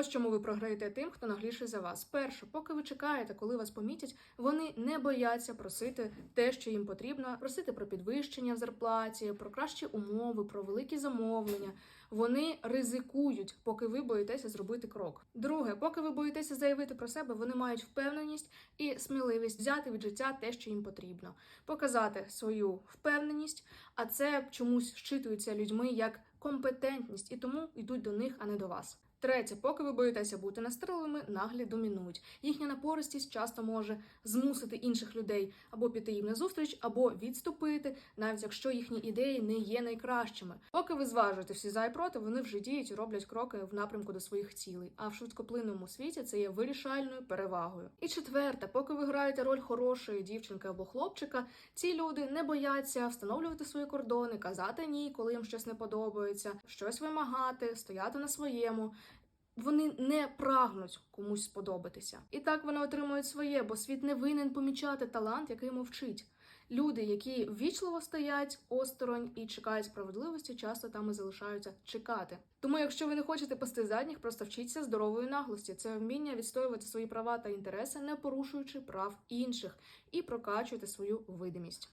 Ось чому ви програєте тим, хто нагліший за вас. Перше, поки ви чекаєте, коли вас помітять, вони не бояться просити те, що їм потрібно, просити про підвищення в зарплаті, про кращі умови, про великі замовлення. Вони ризикують, поки ви боїтеся зробити крок. Друге, поки ви боїтеся заявити про себе, вони мають впевненість і сміливість взяти від життя те, що їм потрібно, показати свою впевненість, а це чомусь щитується людьми як компетентність, і тому йдуть до них, а не до вас. Третє, поки ви боїтеся бути настирливими, наглі домінують. Їхня напористість часто може змусити інших людей або піти їм на зустріч, або відступити, навіть якщо їхні ідеї не є найкращими. Поки ви зважуєте всі за і проти, вони вже діють і роблять кроки в напрямку до своїх цілей. А в швидкоплинному світі це є вирішальною перевагою. І четверте, поки ви граєте роль хорошої дівчинки або хлопчика, ці люди не бояться встановлювати свої кордони, казати ні, коли їм щось не подобається, щось вимагати, стояти на своєму. Вони не прагнуть комусь сподобатися. І так вони отримують своє, бо світ не винен помічати талант, який мовчить. Люди, які ввічливо стоять осторонь і чекають справедливості, часто там і залишаються чекати. Тому, якщо ви не хочете пасти задніх, просто вчіться здорової наглості. Це вміння відстоювати свої права та інтереси, не порушуючи прав інших, і прокачуйте свою видимість.